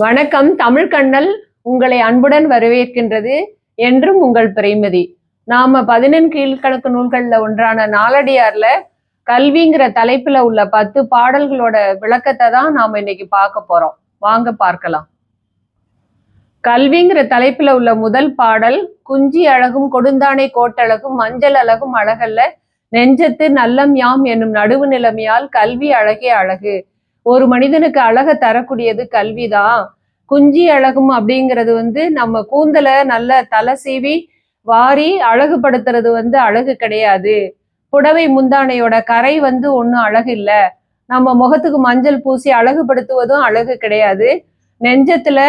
வணக்கம் தமிழ்கண்ணல் உங்களை அன்புடன் வரவேற்கின்றது என்றும் உங்கள் பிரைமதி நாம பதினெண் கீழ்கணக்கு நூல்கள்ல ஒன்றான நாலடியார்ல கல்விங்கிற தலைப்புல உள்ள பத்து பாடல்களோட விளக்கத்தை தான் நாம இன்னைக்கு பார்க்க போறோம். வாங்க பார்க்கலாம். கல்விங்கிற தலைப்புல உள்ள முதல் பாடல் குஞ்சி அழகும் கொடுந்தானை கோட்டழகும் மஞ்சள் அழகும் அழகல்ல நெஞ்சத்து நல்லம் யாம் என்னும் நடுவு நிலைமையால் கல்வி அழகே அழகு. ஒரு மனிதனுக்கு அழக தரக்கூடியது கல்விதான் குஞ்சி அழகும் அப்படிங்கிறது வந்து நம்ம கூந்தலை நல்ல தலை சீவி வாரி அழகுபடுத்துறது வந்து அழகு கிடையாது. புடவை முந்தானையோட கரை வந்து ஒன்றும் அழகு இல்லை. நம்ம முகத்துக்கு மஞ்சள் பூசி அழகுபடுத்துவதும் அழகு கிடையாது. நெஞ்சத்துல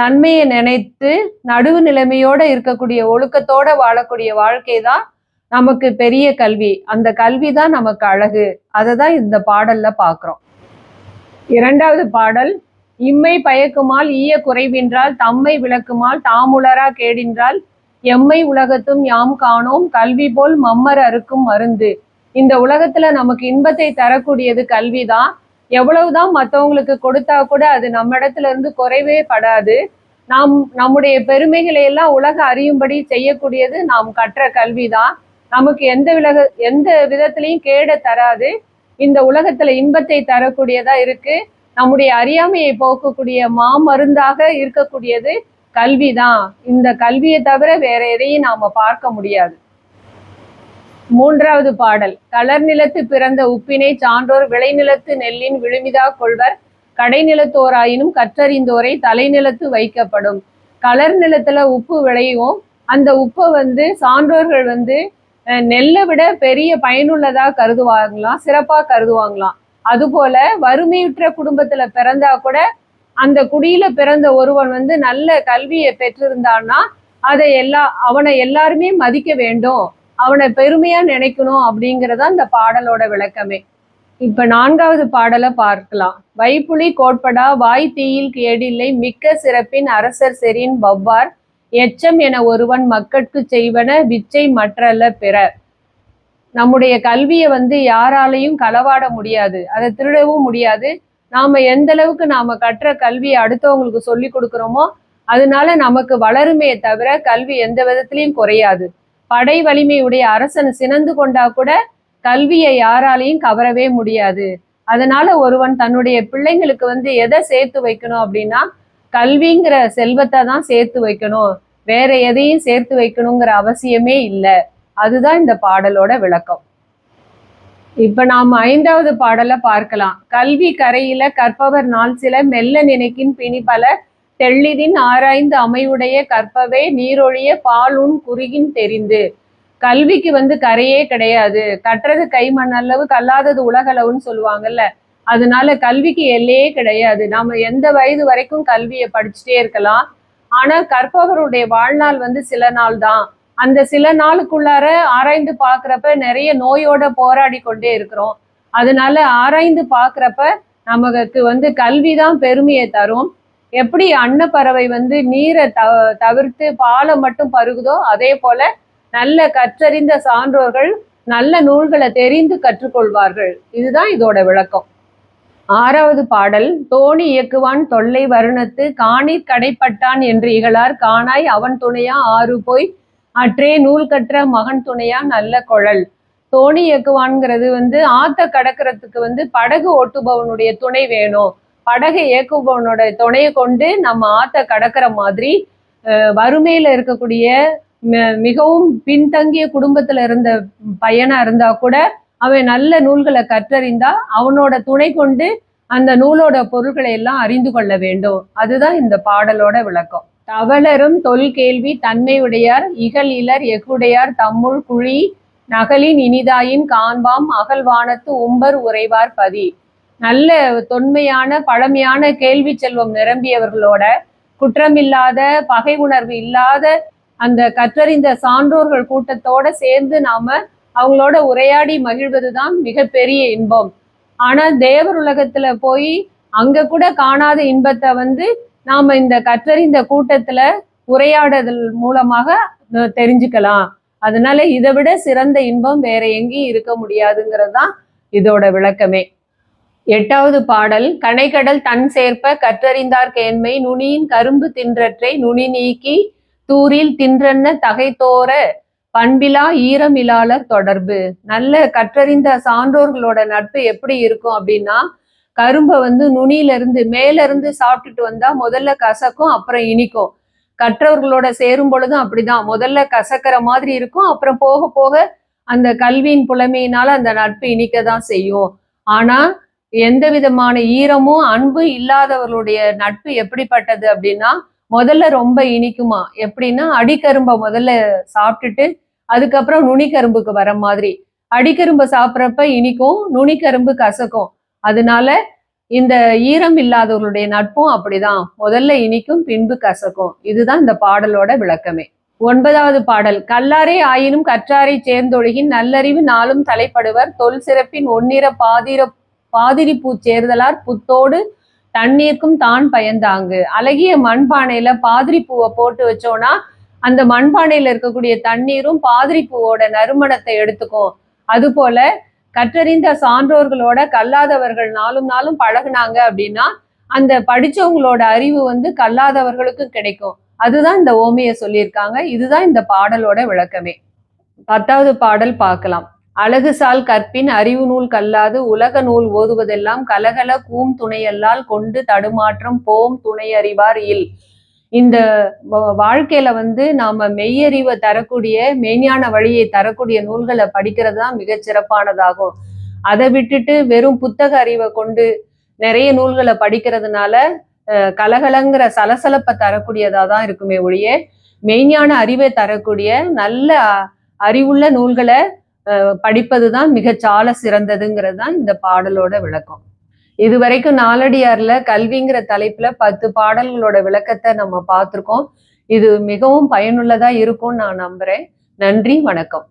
நன்மையை நினைத்து நடுவு நிலைமையோட இருக்கக்கூடிய ஒழுக்கத்தோட வாழக்கூடிய வாழ்க்கை தான் நமக்கு பெரிய கல்வி. அந்த கல்வி தான் நமக்கு அழகு. அதை தான் இந்த பாடல்ல பார்க்குறோம் இரண்டாவது பாடல் இம்மை பயக்குமால் ஈய குறைவின்றால் தம்மை விளக்குமால் தாமுலரா கேடின்றால் எம்மை உலகத்தும் யாம் காணோம் கல்வி போல் மம்மர் அறுக்கும் மருந்து. இந்த உலகத்துல நமக்கு இன்பத்தை தரக்கூடியது கல்விதான். எவ்வளவுதான் மற்றவங்களுக்கு கொடுத்தா கூட அது நம்ம இடத்துல இருந்து குறைவே படாது. நாம் நம்முடைய பெருமைகளை எல்லாம் உலக அறியும்படி செய்யக்கூடியது நாம் கற்ற கல்விதான். நமக்கு எந்த விலக எந்த விதத்திலையும் கேட தராது. இந்த உலகத்துல இன்பத்தை தரக்கூடியதா இருக்கு. நம்முடைய அறியாமையை போக்கக்கூடிய மாமருந்தாக இருக்கக்கூடியது கல்விதான். இந்த கல்வியை தவிர வேற எதையும் நாம பார்க்க முடியாது. மூன்றாவது பாடல். களர் நிலத்து பிறந்த உப்பினை சான்றோர் விளைநிலத்து நெல்லின் விழுமிதா கொள்வர். கடைநிலத்தோராயினும் கற்றறிந்தோரை தலைநிலத்து வைக்கப்படும். கலர் நிலத்துல உப்பு விளையும். அந்த உப்பை வந்து சான்றோர்கள் வந்து நெல்லை விட பெரிய பயனுள்ளதா கருதுவாங்களாம் சிறப்பா கருதுவாங்களாம். அதுபோல வறுமையுற்ற குடும்பத்துல பிறந்தா கூட அந்த குடியில பிறந்த ஒருவன் வந்து நல்ல கல்வியை பெற்றிருந்தான்னா அதை எல்லா அவனை எல்லாருமே மதிக்க வேண்டும் அவனை பெருமையா நினைக்கணும் அப்படிங்கிறத அந்த பாடலோட விளக்கமே. இப்ப நான்காவது பாடலை பார்க்கலாம். வைப்புலி கோட்படா வாய் தீயில் கேடில்லை மிக்க சிறப்பின் அரசர் செரின் பவ்வார் எச்சம் என ஒருவன் மக்கட்கு செய்வன விச்சை மற்றல்ல பிற. நம்முடைய கல்வியை வந்து யாராலையும் களவாட முடியாது. அதை திருடவும் முடியாது. நாம எந்த அளவுக்கு நாம கற்ற கல்வியை அடுத்தவங்களுக்கு சொல்லி கொடுக்குறோமோ அதனால நமக்கு வளருமே தவிர கல்வி எந்த விதத்திலையும் குறையாது. படை வலிமையுடைய அரசன் சினந்து கொண்டா கூட கல்வியை யாராலையும் கவரவே முடியாது. அதனால ஒருவன் தன்னுடைய பிள்ளைங்களுக்கு வந்து எதை சேர்த்து வைக்கணும் அப்படின்னா கல்விங்கிற செல்வத்தை தான் சேர்த்து வைக்கணும். வேற எதையும் சேர்த்து வைக்கணுங்கிற அவசியமே இல்லை. அதுதான் இந்த பாடலோட விளக்கம். இப்ப நாம் ஐந்தாவது பாடலை பார்க்கலாம். கல்வி கரையில கற்பவர் நாள் சில மெல்ல நினைக்கின் பிணி பல தெள்ளிதின் ஆராய்ந்து அமைவுடைய கற்பவே நீரொழிய பாலுன் குறுகின் தெரிந்து. கல்விக்கு வந்து கரையே கிடையாது. கற்றது கைமண் அளவு கல்லாதது உலகளவுன்னு சொல்லுவாங்கல்ல. அதனால கல்விக்கு எல்லையே கிடையாது. நாம எந்த வயது வரைக்கும் கல்வியை படிச்சுட்டே இருக்கலாம். ஆனா கற்பவருடைய வாழ்நாள் வந்து சில நாள் தான் அந்த சில நாளுக்குள்ளார ஆராய்ந்து பாக்குறப்ப நிறைய நோயோட போராடி கொண்டே இருக்கிறோம். அதனால ஆராய்ந்து பாக்குறப்ப நமக்கு வந்து கல்விதான் பெருமையை தரும். எப்படி அன்னப்பறவை வந்து நீரை த தவிர்த்து பாலை மட்டும் பருகுதோ அதே போல நல்ல கற்றறிந்த சான்றோர்கள் நல்ல நூல்களை தெரிந்து கற்றுக்கொள்வார்கள். இதுதான் இதோட விளக்கம். ஆறாவது பாடல் தோணி இயக்குவான் தொல்லை வருணத்து காணீர் கடைப்பட்டான் என்று இகழார் காணாய் அவன் துணையா ஆறு போய் அற்றே நூல் கற்ற மகன் துணையா நல்ல குழல். தோணி இயக்குவான்ங்கிறது வந்து ஆத்த கடக்கிறதுக்கு வந்து படகு ஓட்டுபவனுடைய துணை வேணும். படகு இயக்குபவனோட துணையை கொண்டு நம்ம ஆத்த கடக்கிற மாதிரி வறுமையில இருக்கக்கூடிய மிகவும் பின்தங்கிய குடும்பத்துல இருந்த பையனா இருந்தா கூட அவன் நல்ல நூல்களை கற்றறிந்தா அவனோட துணை கொண்டு அந்த நூலோட பொருள்களை எல்லாம் அறிந்து கொள்ள வேண்டும். அதுதான் இந்த பாடலோட விளக்கம். தவளரும் தொல் கேள்வி தன்மையுடையார் இகல் இலர் எகுடையார் தம்முள் குழி நகலின் இனிதாயின் காண்பாம் அகல்வானத்து உம்பர் உறைவார் பதி. நல்ல தொன்மையான பழமையான கேள்வி செல்வம் நிரம்பியவர்களோட குற்றமில்லாத பகை உணர்வு இல்லாத அந்த கற்றறிந்த சான்றோர்கள் கூட்டத்தோட சேர்ந்து நாம அவங்களோட உரையாடி மகிழ்வது தான் மிகப்பெரிய இன்பம். ஆனா தேவர் உலகத்துல போய் அங்க கூட காணாத இன்பத்தை வந்து நாம இந்த கற்றறிந்த கூட்டத்துல உரையாடுதல் மூலமாக தெரிஞ்சுக்கலாம். அதனால இதை விட சிறந்த இன்பம் வேற எங்கேயும் இருக்க முடியாதுங்கிறது தான் இதோட விளக்கமே. எட்டாவது பாடல் கனைக்கடல் தன் சேர்ப்ப கற்றறிந்தார் கேண்மை நுனியின் கரும்பு தின்றற்றை நுனி நீக்கி தூரில் தின்றன்ன தகைத்தோர பண்பிலா ஈரமிலாளர் தொடர்பு. நல்ல கற்றறிந்த சான்றோர்களோட நட்பு எப்படி இருக்கும் அப்படின்னா கரும்பை வந்து நுனியில இருந்து மேல இருந்து சாப்பிட்டுட்டு வந்தா முதல்ல கசக்கும் அப்புறம் இனிக்கும். கற்றவர்களோட சேரும் பொழுதும் அப்படிதான். முதல்ல கசக்கிற மாதிரி இருக்கும் அப்புறம் போக போக அந்த கல்வியின் புலமையினால அந்த நட்பு இனிக்க தான் செய்யும். ஆனா எந்த விதமான ஈரமும் அன்பும் இல்லாதவர்களுடைய நட்பு எப்படிப்பட்டது அப்படின்னா முதல்ல ரொம்ப இனிக்குமா? எப்படின்னா அடிக்கரும்பை முதல்ல சாப்பிட்டுட்டு அதுக்கப்புறம் நுனிக்கரும்புக்கு வர மாதிரி. அடிக்கரும்பை சாப்பிட்றப்ப இனிக்கும் நுனிக்கரும்பு கசக்கும். அதனால இந்த ஈரம் இல்லாதவர்களுடைய நட்பும் அப்படிதான். முதல்ல இனிக்கும் பின்பு கசக்கும். இதுதான் இந்த பாடலோட விளக்கமே. ஒன்பதாவது பாடல். கல்லாரே ஆயினும் கற்றாரை சேர்ந்தொழுகின் நல்லறிவு நாளும் தலைப்படுவர். தொல் சிறப்பின் ஒன்னிற பாதிர பாதிரி பூ சேர்தலார் புத்தோடு தண்ணீருக்கும் தான் பயந்தாங்கு. அழகிய மண்பானையில பாதிரி பூவை போட்டு வச்சோம்னா அந்த மண்பானையில இருக்கக்கூடிய தண்ணீரும் பாதிரி பூவோட நறுமணத்தை எடுத்துக்கும். அதுபோல கற்றறிந்த சான்றோர்களோட கல்லாதவர்கள் நாளும் நாளும் பழகுனாங்க அப்படின்னா அந்த படிச்சவங்களோட அறிவு வந்து கல்லாதவர்களுக்கும் கிடைக்கும். அதுதான் இந்த ஓமையை சொல்லியிருக்காங்க. இதுதான் இந்த பாடலோட விளக்கமே. பத்தாவது பாடல் பார்க்கலாம். அழகு சால் கற்பின் அறிவு நூல் கல்லாது உலக நூல் ஓதுவதெல்லாம் கலகல கூம் துணையல்லால் கொண்டு தடுமாற்றம் போம் துணை அறிவார் இல். இந்த வாழ்க்கையில வந்து நாம மெய்யறிவை தரக்கூடிய மெய்ஞான வழியை தரக்கூடிய நூல்களை படிக்கிறது தான் மிக சிறப்பானதாகும். அதை விட்டுட்டு வெறும் புத்தக அறிவை கொண்டு நிறைய நூல்களை படிக்கிறதுனால அஹ், கலகலங்கிற சலசலப்பை தரக்கூடியதா தான் இருக்குமே ஒழிய மெய்ஞான அறிவை தரக்கூடிய நல்ல அறிவுள்ள நூல்களை அஹ், படிப்பது தான் மிகச் சால சிறந்ததுங்கிறது தான் இந்த பாடலோட விளக்கம். இது வரைக்கும் நாலடியார்ல கல்விங்கிற தலைப்புல பத்து பாடல்களோட விளக்கத்தை நம்ம பார்த்துருக்கோம். இது மிகவும் பயனுள்ளதா இருக்கும்னு நான் நம்புறேன். நன்றி வணக்கம்.